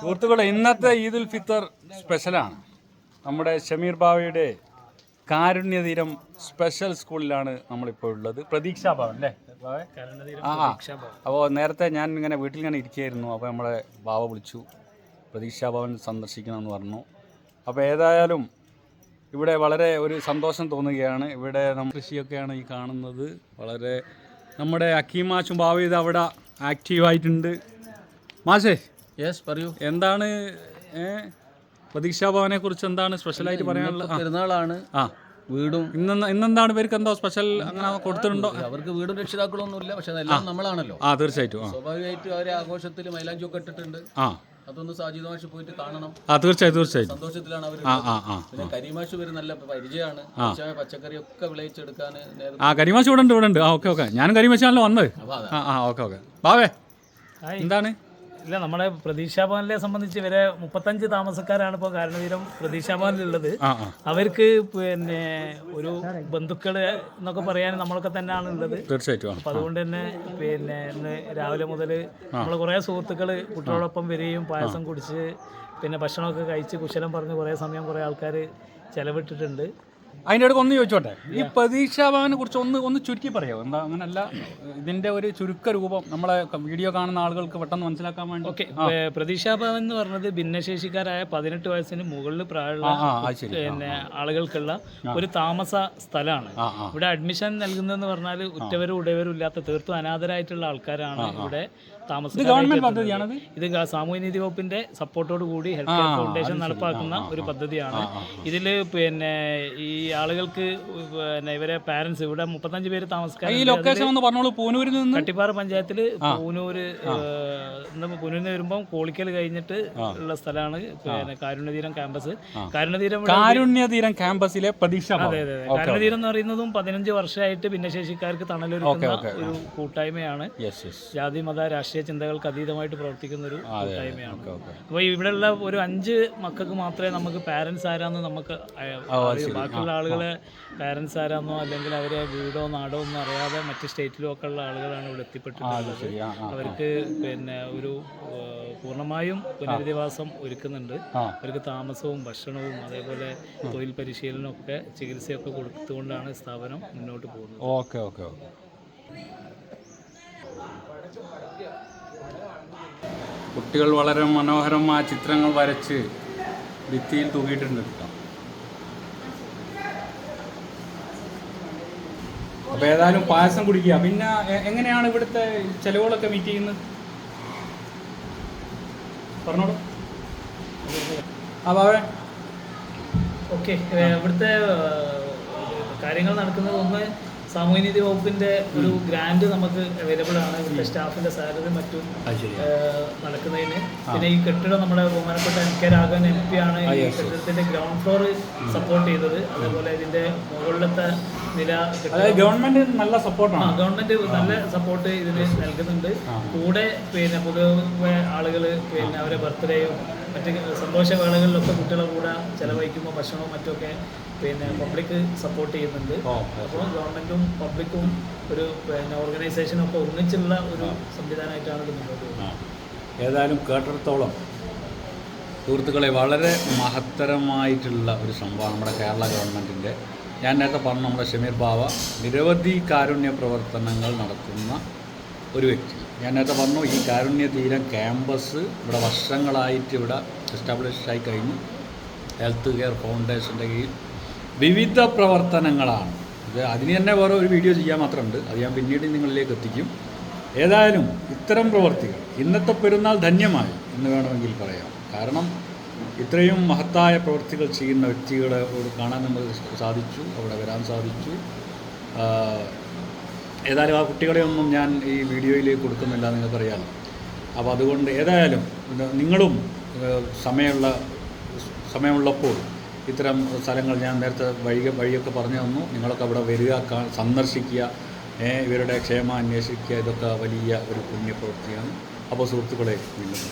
സുഹൃത്തുക്കളെ ഇന്നത്തെ ഈദുൽ ഫിത്തർ സ്പെഷ്യലാണ്. നമ്മുടെ ഷമീർ ബാവയുടെ കാരുണ്യതീരം സ്പെഷ്യൽ സ്കൂളിലാണ് നമ്മളിപ്പോൾ ഉള്ളത്. പ്രതീക്ഷാ ഭവൻ അല്ലേ? ആ അപ്പോൾ നേരത്തെ ഞാൻ ഇങ്ങനെ വീട്ടിൽ ഇങ്ങനെ ഇരിക്കുകയായിരുന്നു. അപ്പോൾ നമ്മളെ ബാവ വിളിച്ചു പ്രതീക്ഷാ ഭവൻ സന്ദർശിക്കണമെന്ന് പറഞ്ഞു. അപ്പോൾ ഏതായാലും ഇവിടെ വളരെ ഒരു സന്തോഷം തോന്നുകയാണ്. ഇവിടെ നമ്മൾ കൃഷിയൊക്കെയാണ് ഈ കാണുന്നത്. വളരെ നമ്മുടെ അക്കീമാശും ബാവ ഇത് അവിടെ ആക്റ്റീവായിട്ടുണ്ട്. മാഷേ യെസ് പറയൂ. എന്താണ് പ്രതീക്ഷാഭവനെ ഭവനെ കുറിച്ച് എന്താണ് സ്പെഷ്യലായിട്ട് പറയാനുള്ളത് പെരുന്നാളാണ്. ആ. വീടും ഇന്ന് ഇന്നെന്താണ് പേർക്ക് എന്തോ സ്പെഷ്യൽ അങ്ങനെ കൊടുത്തിട്ടുണ്ടോ? അവർക്ക് വീടും രക്ഷിതാക്കളൊന്നുമില്ല പക്ഷെ അതെല്ലാം നമ്മളാണല്ലോ. ആ തീർച്ചയായിട്ടും സ്വാഭാവികമായിട്ടും അവരെ ആഘോഷത്തിൽ മൈലാഞ്ചി ഒക്കെ ഇട്ടിട്ടുണ്ട്. ആ. അതൊന്ന് സാജിദ് മാഷ് പോയിട്ട് കാണണം. ആ തീർച്ചയായും തീർച്ചയായിട്ടും. സന്തോഷത്തിലാണ് അവർ ആ ആ ആ പിന്നെ കരിമാഷ് വരും നല്ല പരിചയമാണ്. പച്ചക്കറി ഒക്കെ വിളയിച്ചെടുക്കാൻ ആ കരിമാശ് ഇവിടെ ഉണ്ട് ഇവിടെ ഉണ്ട്. ആ ഓക്കെ ഓക്കെ. ഞാൻ കരിമാശാണല്ലോ വന്നത്. ആ ഓക്കെ ഓക്കെ. ബാവേ എന്താണ്? ഇല്ല നമ്മുടെ പ്രതീക്ഷാഭവനിലെ സംബന്ധിച്ച് ഇവരെ മുപ്പത്തഞ്ച് താമസക്കാരാണ് ഇപ്പോൾ കാരണവീരം പ്രതീക്ഷാഭവനിലുള്ളത് അവർക്ക് പിന്നെ ഒരു ബന്ധുക്കൾ എന്നൊക്കെ പറയാൻ നമ്മളൊക്കെ തന്നെയാണ് ഉള്ളത്. തീർച്ചയായിട്ടും അപ്പം അതുകൊണ്ട് തന്നെ പിന്നെ ഇന്ന് രാവിലെ മുതൽ നമ്മൾ കുറേ സുഹൃത്തുക്കൾ കുട്ടികളോടൊപ്പം വരികയും പായസം കുടിച്ച് പിന്നെ ഭക്ഷണമൊക്കെ കഴിച്ച് കുശലം പറഞ്ഞ് കുറേ സമയം കുറേ ആൾക്കാർ ചെലവിട്ടിട്ടുണ്ട്. അതിന്റെ അടുത്ത് ഒന്ന് ചോദിച്ചോട്ടെ? ഈ പ്രതീക്ഷാഭവനെ കുറിച്ച് ഒന്ന് ഒന്ന് ചുരുക്കി പറയാമോ എന്താ അങ്ങനല്ല ഇതിന്റെ ഒരു ചുരുക്ക രൂപം നമ്മളെ വീഡിയോ കാണുന്ന ആളുകൾക്ക് പെട്ടെന്ന് മനസ്സിലാക്കാൻ വേണ്ടി. ഓക്കെ പ്രതീക്ഷാഭവൻ എന്ന് പറഞ്ഞത് ഭിന്നശേഷിക്കാരായ പതിനെട്ട് വയസ്സിന് മുകളിൽ പ്രായമുള്ള പിന്നെ ആളുകൾക്കുള്ള ഒരു താമസ സ്ഥലമാണ്. ഇവിടെ അഡ്മിഷൻ നൽകുന്നതെന്ന് പറഞ്ഞാൽ ഉറ്റവരും ഉടയവരും ഇല്ലാത്ത തീർത്തും അനാഥരായിട്ടുള്ള ആൾക്കാരാണ് ഇവിടെ താമസം ഇത് സാമൂഹ്യ സാമൂഹ്യനീതി വകുപ്പിന്റെ സപ്പോർട്ടോട് കൂടി ഹെൽത്ത് കെയർ ഫൗണ്ടേഷൻ നടപ്പാക്കുന്ന ഒരു പദ്ധതിയാണ്. ഇതിൽ പിന്നെ ഈ ആളുകൾക്ക് പിന്നെ ഇവരെ പാരന്റ്സ് ഇവിടെ മുപ്പത്തഞ്ച് പേര് താമസിക്കാൻ ഈ ലൊക്കേഷൻ ഒന്ന് പറഞ്ഞോളൂ. പൂനൂരിൽ നിന്ന്? കട്ടിപ്പാറ പഞ്ചായത്തിൽ പൂനൂര് പൂനൂരിൽ നിന്ന് വരുമ്പോൾ കോളിക്കൽ കഴിഞ്ഞിട്ട് ഉള്ള സ്ഥലമാണ് പിന്നെ കാരുണ്യതീരം ക്യാമ്പസ്. കാരുണ്യതീരം കാരുണ്യതീരം ക്യാമ്പസിലെ പ്രതീക്ഷ അതെ അതെ കാരുണ്യതീരം എന്ന് പറയുന്നതും പതിനഞ്ച് വർഷമായിട്ട് ഭിന്നശേഷിക്കാർക്ക് തണലൊരുക്കുന്ന ഒരു കൂട്ടായ്മയാണ്. ജാതി മത രാഷ്ട്രീയ ചിന്തകൾക്ക് അതീതമായിട്ട് പ്രവർത്തിക്കുന്ന ഒരു കൂട്ടായ്മയാണ്. അപ്പോൾ ഇവിടെയുള്ള ഒരു അഞ്ച് മക്കൾക്ക് മാത്രമേ നമുക്ക് പാരന്റ്സ് ആരാന്ന് നമുക്ക് അയ- ആളുകൾ ആളുകളെ പാരൻസ് ആരാന്നോ അല്ലെങ്കിൽ അവരെ വീടോ നാടോ ഒന്നും അറിയാതെ മറ്റ് സ്റ്റേറ്റിലും ഒക്കെ ഉള്ള ആളുകളാണ് ഇവിടെ എത്തിപ്പെട്ടിട്ടുള്ളത്. അവർക്ക് പിന്നെ ഒരു പൂർണമായും പുനരധിവാസം ഒരുക്കുന്നുണ്ട്. അവർക്ക് താമസവും ഭക്ഷണവും അതേപോലെ തൊഴിൽ പരിശീലനവും ഒക്കെ ചികിത്സയൊക്കെ കൊടുത്തുകൊണ്ടാണ് സ്ഥാപനം മുന്നോട്ട് പോകുന്നത്. Okay okay okay. കുട്ടികൾ വളരെ മനോഹരമായ ചിത്രങ്ങൾ വരച്ച് ഭിത്തിയിൽ തൂക്കിയിട്ടുണ്ട് കേട്ടോ. അപ്പോൾ ഏതായാലും പായസം കുടിക്കുക. പിന്നെ എങ്ങനെയാണ് ഇവിടുത്തെ ചെലവുകളൊക്കെ മീറ്റ് ചെയ്യുന്നത്? പറഞ്ഞോളൂ. അപ്പോൾ ഓക്കെ ഇവിടുത്തെ കാര്യങ്ങൾ നടക്കുന്നത് ഒന്ന് സാമൂഹ്യനീതി വകുപ്പിന്റെ ഒരു ഗ്രാന്റ് നമുക്ക് അവൈലബിൾ ആണ്. ഇവിടുത്തെ സ്റ്റാഫിന്റെ സാലറി മറ്റും നടക്കുന്നതിന്. പിന്നെ ഈ കെട്ടിടം നമ്മുടെ ബഹുമാനപ്പെട്ട M K Raghavan M P ആണ് ഈ കെട്ടിടത്തിന്റെ ഗ്രൗണ്ട് ഫ്ലോർ സപ്പോർട്ട് ചെയ്തത്. അതേപോലെ ഇതിന്റെ മുകളിലത്തെ നില ഗവൺമെന്റ് നല്ല ആ സപ്പോർട്ടാണ് ഗവൺമെന്റ് നല്ല സപ്പോർട്ട് ഇതിന് നൽകുന്നുണ്ട്. കൂടെ പിന്നെ പൊതുവെ ആളുകൾ പിന്നെ അവരെ ബർത്ത്ഡേയും മറ്റ് സന്തോഷവേളകളിലൊക്കെ കുട്ടികളെ കൂടെ ചിലവഴിക്കുമ്പോൾ ഭക്ഷണവും മറ്റുമൊക്കെ പിന്നെ പബ്ലിക് സപ്പോർട്ട് ചെയ്യുന്നുണ്ട്. അപ്പോൾ ഗവൺമെന്റും പബ്ലിക്കും ഒരു പിന്നെ ഓർഗനൈസേഷനും ഒക്കെ ഒന്നിച്ചുള്ള ഒരു സംവിധാനമായിട്ടാണ് ഇത് മുന്നോട്ട് പോകുന്നത്. ഏതായാലും കേട്ടിടത്തോളം സുഹൃത്തുക്കളെ വളരെ മഹത്തരമായിട്ടുള്ള ഒരു സംഭവമാണ് നമ്മുടെ കേരള ഗവൺമെന്റിന്റെ ഞാൻ നേരത്തെ പറഞ്ഞു നമ്മുടെ ഷമീർ ബാവ നിരവധി കാരുണ്യ പ്രവർത്തനങ്ങൾ നടത്തുന്ന ഒരു വ്യക്തി. ഞാൻ നേരത്തെ പറഞ്ഞു ഈ കാരുണ്യ തീരം ക്യാമ്പസ് ഇവിടെ വർഷങ്ങളായിട്ട് ഇവിടെ എസ്റ്റാബ്ലിഷ് ആയി കഴിഞ്ഞു. ഹെൽത്ത് കെയർ ഫൗണ്ടേഷന്റെ കീഴിൽ. വിവിധ പ്രവർത്തനങ്ങളാണ്. ഇത് അതിന് തന്നെ വേറെ ഒരു വീഡിയോ ചെയ്യാൻ മാത്രമുണ്ട്. അത് ഞാൻ പിന്നീട് നിങ്ങളിലേക്ക് എത്തിക്കും. ഏതായാലും ഇത്തരം പ്രവർത്തികൾ ഇന്നത്തെ പെരുന്നാൾ ധന്യമായി എന്ന് വേണമെങ്കിൽ പറയാം. കാരണം ഇത്രയും മഹത്തായ പ്രവർത്തികൾ ചെയ്യുന്ന വ്യക്തികളെ കാണാൻ നമുക്ക് സാധിച്ചു. അവിടെ വരാൻ സാധിച്ചു. ഏതായാലും ആ കുട്ടികളെ ഒന്നും ഞാൻ ഈ വീഡിയോയിൽ കൊടുക്കുന്നില്ല നിങ്ങൾക്കറിയാമല്ലോ അപ്പോൾ അതുകൊണ്ട് ഏതായാലും നിങ്ങളും സമയമുള്ള സമയമുള്ളപ്പോൾ ഇത്തരം സ്ഥലങ്ങൾ ഞാൻ നേരത്തെ വഴി വഴിയൊക്കെ പറഞ്ഞു തന്നു. നിങ്ങളൊക്കെ അവിടെ വരിക സന്ദർശിക്കുക ഇവരുടെ ക്ഷേമം അന്വേഷിക്കുക ഇതൊക്കെ വലിയ ഒരു പുണ്യപ്രവൃത്തിയാണ്. അപ്പോൾ സുഹൃത്തുക്കളെ വീണ്ടും